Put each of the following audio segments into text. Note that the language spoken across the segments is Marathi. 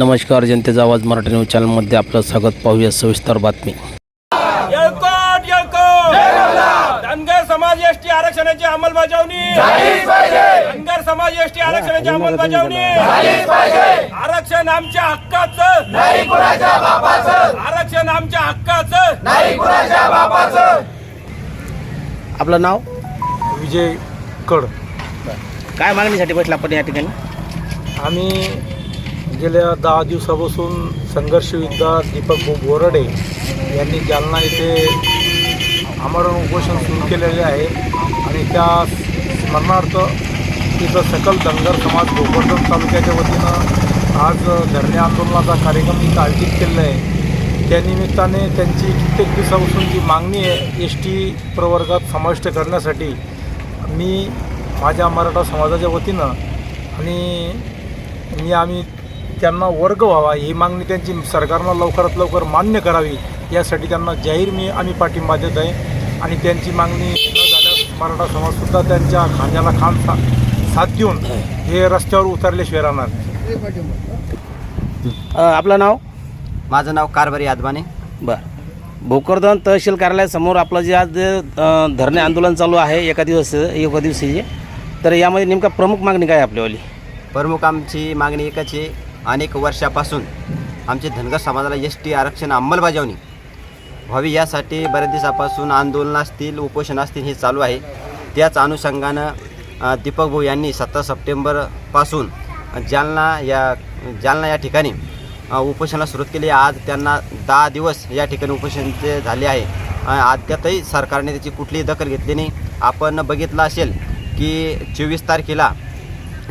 नमस्कार जनतेचा आवाज मराठी न्यूज चॅनलमध्ये आपलं स्वागत. पाहूया सविस्तर बातमी. येळकोट येळकोट! धनगर समाज एसटी आरक्षणाची अंमलबजावणी! धनगर समाज एसटी आरक्षणाची अंमलबजावणी! आरक्षण आमच्या हक्काचं! आरक्षण आमच्या हक्काचं! आपलं नाव? विजय कड. काय मागणीसाठी बसला आपण या ठिकाणी? आम्ही गेल्या दहा दिवसापासून संघर्षविद्धा दीपक भाऊ बोरडे यांनी जालना येथे आमरण उपोषण सुरू केलेले आहे. आणि त्या स्मरणार्थ तिथं सकल धनगर समाज भोकरदन तालुक्याच्या वतीनं आज धरणे आंदोलनाचा कार्यक्रम इथं आयोजित केलेला आहे. त्यानिमित्ताने त्यांची कित्येक दिवसापासून जी मागणी आहे एस टी प्रवर्गात समाविष्ट करण्यासाठी मी माझ्या मराठा समाजाच्या वतीनं आणि मी आम्ही त्यांना वर्ग व्हावा ही मागणी त्यांची सरकारनं लवकरात लवकर मान्य करावी. यासाठी त्यांना जाहीर मी आम्ही पाठिंबा देत आहे. आणि त्यांची मागणी न झाल्यास मराठा समाजसुद्धा त्यांच्या खांद्याला खांद सा साथ देऊन हे रस्त्यावर उतरल्याशिवाय राहणार आपलं नाव? माझं नाव कारभारी यादवाने बरं. भोकरदन तहसील कार्यालयासमोर आपलं जे आज धरणे आंदोलन चालू आहे एका दिवस एका दिवशीचे. तर यामध्ये नेमका प्रमुख मागणी काय आपल्यावाली? प्रमुख आमची मागणी एकच आहे अनेक वर्षापासून आमचे धनगर समाजाला एस टी आरक्षण अंमलबजावणी व्हावी यासाठी बऱ्याच दिवसापासून आंदोलन असतील उपोषण असतील हे चालू आहे. त्याच अनुषंगानं दीपक भाऊ यांनी सतरा सप्टेंबरपासून जालना या जालना या ठिकाणी उपोषणाला सुरुवात केली. आज त्यांना दहा दिवस या ठिकाणी उपोषणचे झाले आहे. अद्यातही अद्यापही सरकारने त्याची कुठलीही दखल घेतली नाही. आपण बघितलं असेल की चोवीस तारखेला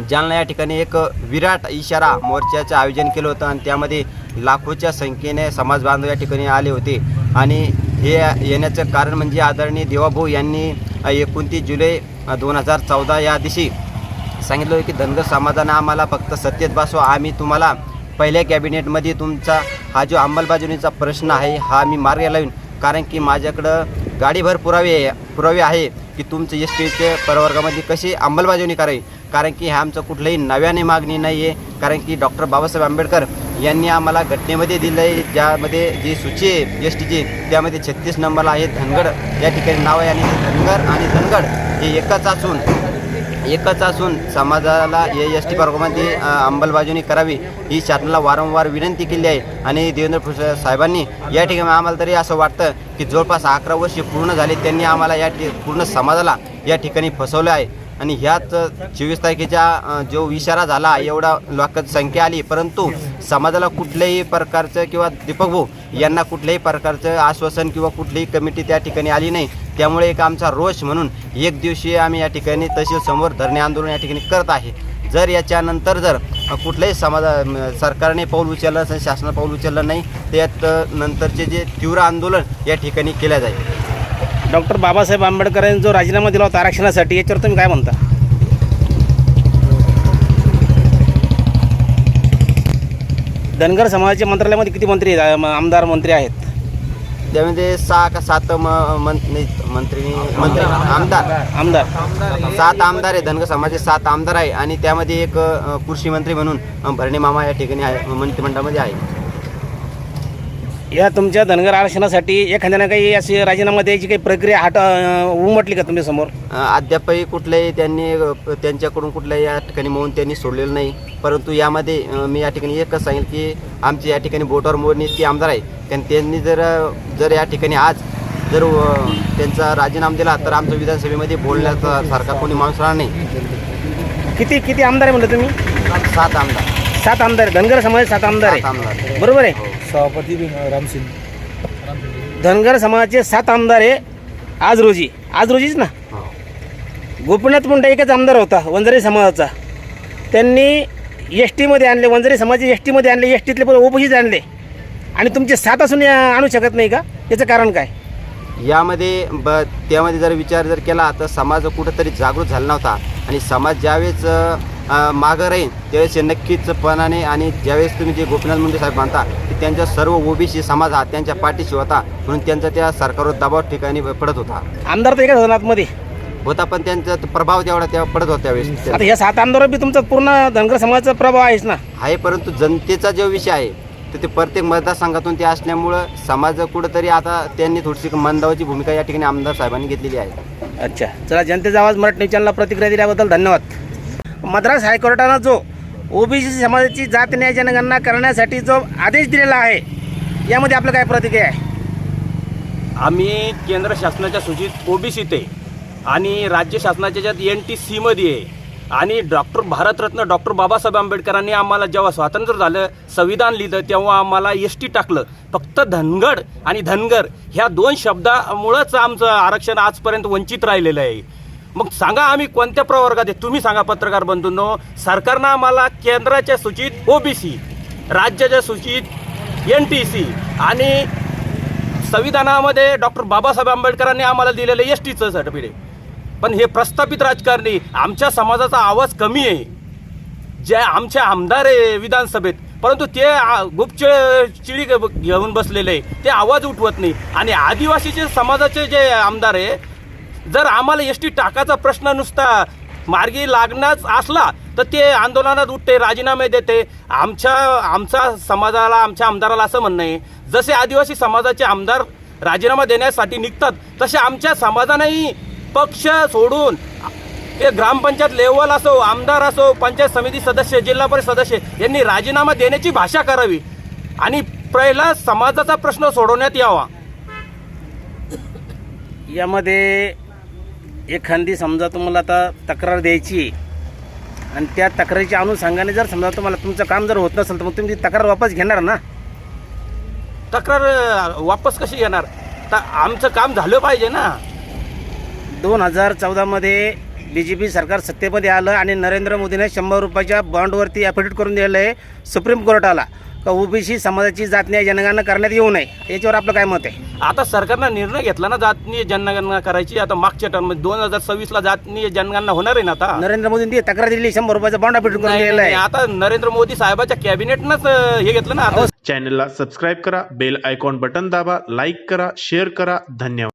जालना या ठिकाणी एक विराट इशारा मोर्चाचं आयोजन केलं होतं आणि त्यामध्ये लाखोच्या संख्येने समाज बांधव या ठिकाणी आले होते. आणि हे येण्याचं कारण म्हणजे आदरणीय देवाभाऊ यांनी एकोणतीस जुलै दोन हजार चौदा या दिवशी सांगितलं होतं की धनगर समाजानं आम्हाला फक्त सत्तेत बसवा. आम्ही तुम्हाला पहिल्या कॅबिनेटमध्ये तुमचा हा जो अंमलबजावणीचा प्रश्न आहे हा मी मार्ग लावीन. कारण की माझ्याकडं गाडीभर पुरावे आहे पुरावे आहे की तुमचं एस टीचे प्रवर्गामध्ये कशी अंमलबजावणी करावी? कारण की ह्या आमचं कुठलंही नव्याने मागणी नाही आहे कारण की डॉक्टर बाबासाहेब आंबेडकर यांनी आम्हाला घटनेमध्ये दिलं आहे ज्यामध्ये जी सूची आहे एस टीची त्यामध्ये छत्तीस नंबरला आहे धनगड. या ठिकाणी नाव आहे आणि धनगर आणि धनगड हे एकच असून एकच असून समाजाला ए एस टी वर्गामध्ये अ, अंमलबजावणी करावी ही शासनाला वारंवार विनंती केली आहे. आणि देवेंद्र फडणवीस साहेबांनी या ठिकाणी आम्हाला तरी असं वाटतं की जवळपास अकरा वर्षे पूर्ण झाले त्यांनी आम्हाला या ठिक पूर्ण समाजाला या ठिकाणी फसवलं आहे. आणि ह्याच चोवीस तारखेच्या जो इशारा झाला एवढा लोकांची संख्या आली. परंतु समाजाला कुठल्याही प्रकारचं किंवा दीपक भाऊ यांना कुठल्याही प्रकारचं आश्वासन किंवा कुठलीही कमिटी त्या ठिकाणी आली नाही. त्यामुळे एक आमचा रोष म्हणून एक दिवशी आम्ही या ठिकाणी तहसील समोर धरणे आंदोलन या ठिकाणी करत आहे. जर याच्यानंतर जर कुठल्याही समाजा सरकारने पाऊल उचललं असेल शासनाने पाऊल उचललं नाही त्यात नंतरचे जे तीव्र आंदोलन या ठिकाणी केलं जाईल. डॉक्टर बाबासाहेब आंबेडकर यांनी जो राजीनामा दिला होता आरक्षणासाठी याच्यावर तुम्ही काय म्हणता? धनगर समाजाच्या मंत्रालयामध्ये किती मंत्री आमदार मंत्री आहेत? त्यामध्ये सहा का सात मंत्री मंत्री आमदार. आमदार. सात आमदार आहे धनगर समाजाचे सात आमदार आहे. आणि त्यामध्ये एक कृषी मंत्री म्हणून भरणे मामा या ठिकाणी आहे मंत्रिमंडळामध्ये आहे. या तुमच्या धनगर आरक्षणासाठी एखाद्यानं काही अशी राजीनामा द्यायची काही प्रक्रिया हाट उमटली का तुमच्यासमोर? अद्यापही कुठल्याही त्यांनी अ, त्यांच्याकडून कुठल्याही या ठिकाणी मौन त्यांनी सोडलेलं नाही. परंतु यामध्ये अ, मी या ठिकाणी एकच सांगेल की आमचे या ठिकाणी बोटावर मोडणी इतके आमदार आहे. कारण त्यांनी जर जर या ठिकाणी आज जर अ, त्यांचा राजीनामा दिला तर आमच्या विधानसभेमध्ये बोलण्याचा सारखा कोणी माणूस राहणार नाही. किती किती आमदार आहे म्हणलं तुम्ही? सात आमदार. सात आमदार आहे. धनगर समाज सात आमदार सात आहे आमदार. बरोबर आहे? सभापती रामसिंग धनगर समाजाचे सात आमदार आहे आज रोजी आज रोजीच ना. गोपीनाथ मुंडे एकच आमदार होता वंजारी समाजाचा. त्यांनी एस टीमध्ये आणले वंजारी समाज एस टीमध्ये आणले एस टीतले पण ओबीसीत आणले. आणि तुमचे सात असून या आणू शकत नाही का? याचं कारण काय? यामध्ये ब त्यामध्ये जर विचार जर केला तर समाज कुठंतरी जागृत झाला नव्हता. आणि समाज ज्यावेळेस अ, मागं राहील त्यावेळेस हे नक्कीचपणाने आणि ज्यावेळेस तुम्ही जे गोपीनाथ मुंडे साहेब मानता की त्यांच्या सर्व ओबीसी समाज हा त्यांच्या पाठीशी होता म्हणून त्यांचा त्या सरकारवर दबाव ठिकाणी पडत होता. आमदार तर एकच होता आतमध्ये होता पण त्यांचा तो प्रभाव तेवढा तेव्हा पडत होता त्यावेळेस. आता या सात आमदार बी तुमचा पूर्ण धनगर समाजाचा प्रभाव आहेच ना. आहे परंतु जनतेचा जो विषय आहे तर ते प्रत्येक मतदारसंघातून ते असल्यामुळं समाज कुठंतरी आता त्यांनी थोडीशी मंदावाची भूमिका या ठिकाणी आमदार साहेबांनी घेतलेली आहे. अच्छा. चला जनतेचा आवाज मराठी चॅनलला प्रतिक्रिया दिल्याबद्दल धन्यवाद. मद्रास हायकोर्टानं जो ओबीसी समाजाची जात न्याय जनगणना करण्यासाठी जो आदेश दिलेला आहे यामध्ये आपलं काय प्रतिक्रिया आहे? आम्ही केंद्र शासनाच्या सूचीत ओबीसीत आहे आणि राज्य शासनाच्या ज्यात एन टी सीमध्ये आहे आणि डॉक्टर भारतरत्न डॉक्टर बाबासाहेब आंबेडकरांनी आम्हाला जेव्हा स्वातंत्र्य झालं संविधान लिहिलं तेव्हा आम्हाला एस टी टाकलं. फक्त धनगड आणि धनगर ह्या दोन शब्दामुळंच आमचं आरक्षण आजपर्यंत वंचित राहिलेलं आहे. मग सांगा आम्ही कोणत्या प्रवर्गात आहे? तुम्ही सांगा पत्रकार बंधूंनो. सरकारनं आम्हाला केंद्राच्या सूचीत ओबीसी राज्याच्या सूचीत एन टी सी आणि संविधानामध्ये डॉक्टर बाबासाहेब आंबेडकरांनी आम्हाला दिलेलं एस टीचं सर्टिफिकेट पण हे प्रस्थापित राजकारणी आमच्या समाजाचा आवाज कमी आहे. जे आमचे आमदार आहे विधानसभेत परंतु ते गुप्त चिडी घेऊन बसलेले आहे. ते आवाज उठवत नाही. आणि आदिवासीचे समाजाचे जे आमदार आहे जर आम्हाला एस टी टाकाचा प्रश्न नुसता मार्गी लागण्याच असला तर ते आंदोलनात उठते राजीनामे देते. आमच्या आमच्या समाजाला आमच्या आमदाराला असं म्हणणं आहे जसे आदिवासी समाजाचे आमदार राजीनामा देण्यासाठी निघतात तसे आमच्या समाजानेही पक्ष सोडून ते ग्रामपंचायत लेवल असो आमदार असो पंचायत समिती सदस्य जिल्हा परिषद सदस्य यांनी राजीनामा देण्याची भाषा करावी. आणि पहिला समाजाचा प्रश्न सोडवण्यात यावा. यामध्ये एखादी समजा तुम्हाला आता तक्रार द्यायची आहे आणि त्या तक्रारीच्या अनुषंगाने जर समजा तुम्हाला तुमचं काम जर होत नसेल तर मग तुम्ही ती तक्रार वापस घेणार ना? तक्रार अं, वापस कशी येणार तर आमचं काम झालं पाहिजे ना. दोन हजार चौदामध्ये बी जे पी सरकार सत्तेमध्ये आलं आणि नरेंद्र मोदीने शंभर रुपयाच्या बॉन्डवरती ॲफिडेविट करून दिलेलं आहे सुप्रीम कोर्टाला का ओबीसी समाजाची जात न्याय जनगणना करण्यात येऊ नये? याच्यावर आपलं काय मत आहे? आता सरकारनं निर्णय घेतला ना जातनीय जनगणना करायची आता मागच्या टर्म दोन हजार सव्वीसला जातनीय जनगणना होणार आहे ना आता. नरेंद्र मोदींनी तक्रार दिली शंभर रुपयाचा बॉन्ड ॲफिडेविट करून नाही, दिलेलं नाही, आहे. आता नरेंद्र मोदी साहेबाच्या कॅबिनेटनंच अं, हे घेतलं ना आता. चॅनलला सबस्क्राईब करा बेल आयकॉन बटन दाबा लाईक करा शेअर करा धन्यवाद.